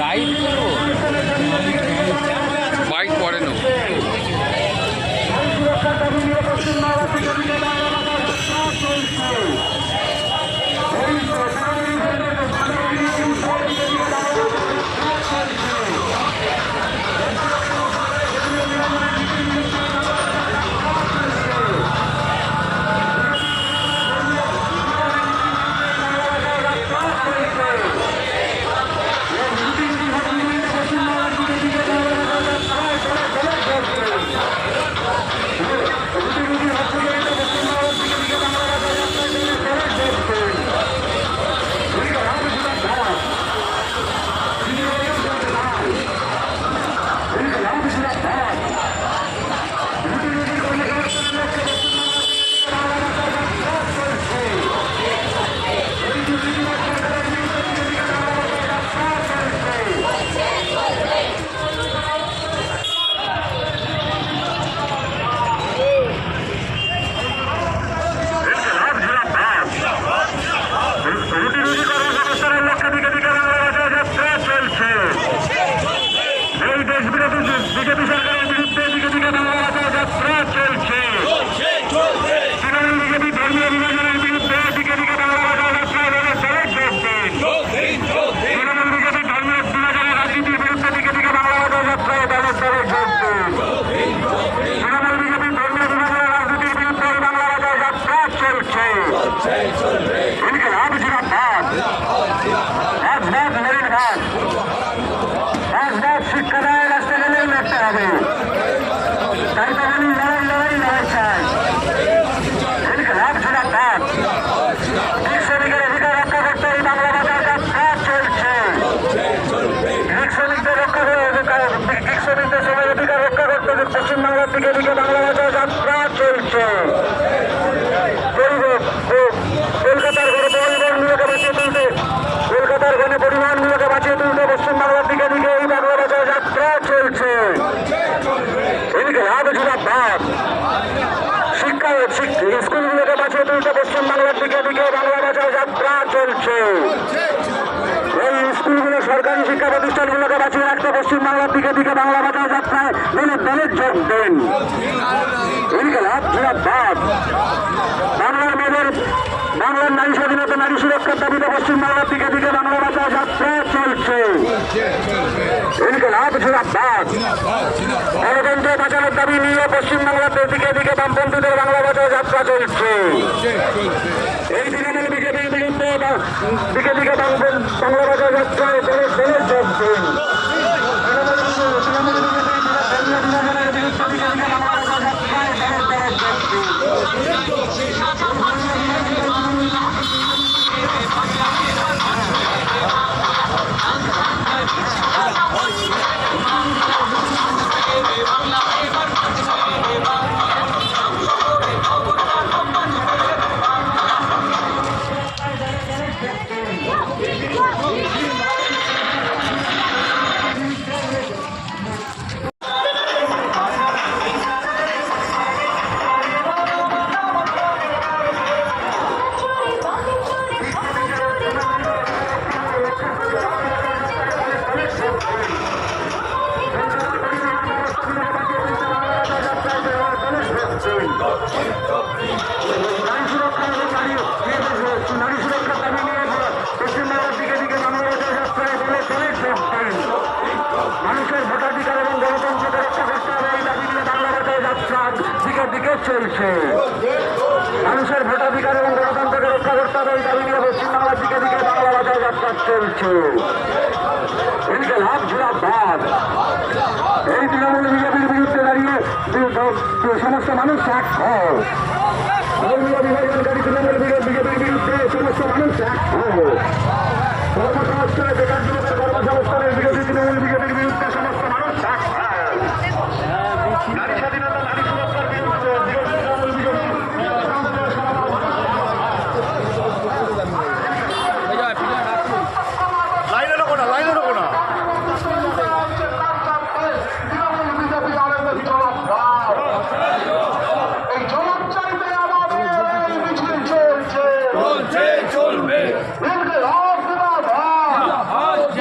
Light করব bike পরে নেব পশ্চিমবাংলার দিকে দিকে বাংলা ভাষার যাত্রা চলছে কলকাতার ঘরে পরিবহনগুলোকে বাঁচিয়ে তুলতে কলকাতার ঘনে পরিবহনগুলোকে বাঁচিয়ে তুলতে পশ্চিমবাংলার দিকে দিকে এই বাংলা ভাষার যাত্রা চলছে এদিকে লাভ জিরাবাদ শিক্ষা স্কুলগুলোকে বাঁচিয়ে তুলতে পশ্চিমবাংলার দিকে দিকে বাংলা ভাষার যাত্রা চলছে এই স্কুলগুলো সরকারি শিক্ষা প্রতিষ্ঠানগুলোকে বাঁচিয়ে পশ্চিমবাংলার দিকে দিকে বাংলা ভাষার যাত্রায় দলের দলের যোগ দেন। বাংলার মেয়েদের, বাংলার নারী স্বাধীনতা, নারী সুরক্ষার দাবিতে পশ্চিমবাংলার দিকে দিকে বাংলা ভাষা যাত্রা চলছে। এদিকে লাভ জিরাবাদ গণতন্ত্র বাঁচানোর দাবি নিয়ে পশ্চিমবাংলার দিকে দিকে বামপন্থীদের বাংলা ভাষা যাত্রা চলছে। এই তৃণমূল বিজেপির বিরুদ্ধে দিকে দিকে বাংলা ভাষা যাত্রায় দলে দলে যোগ দিন। বিজেপির ধর্মীয় চলছে এদিকে লাভ জিরাবাদ এই তৃণমূল বিজেপির বিরুদ্ধে দাঁড়িয়ে সমস্ত মানুষ এক হয় তৃণমূল বিজেপির বিরুদ্ধে সমস্ত মানুষ এক হয়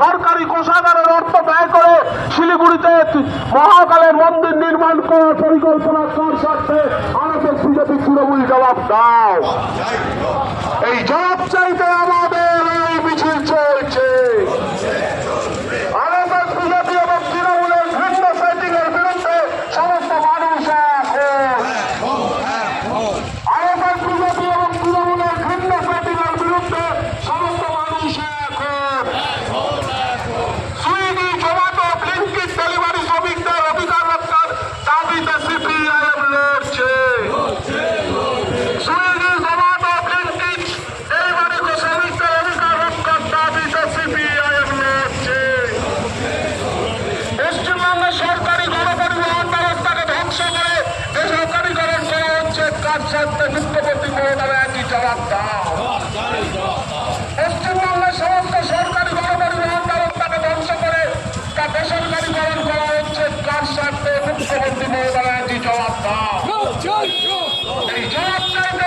জিন্দাবাদ কোষাগারের অর্থ ব্যয় করে শিলিগুড়িতে মহাকালের মন্দির নির্মাণ করার পরিকল্পনা কার স্বার্থে আমাদের বিজেপি তৃণমূল জবাব দাও। এই জবাব চাইতে আমাদের এই মিছিল চলছে। পশ্চিমবঙ্গের সরকারি গণপরিবহন ব্যবস্থাকে ধ্বংস করে বেসরকারীকরণ করা হচ্ছে কার সাথে মুখ্যমন্ত্রী মমতা ব্যানার্জি জবাব দাও পশ্চিমবঙ্গের সমস্ত সরকারি গণপরিবহন ব্যবস্থাকে ধ্বংস করে তা বেসরকারীকরণ করা হচ্ছে কার স্বার্থে মুখ্যমন্ত্রী মমতা ব্যানার্জি জবাব দাও এই জবাব চাইতে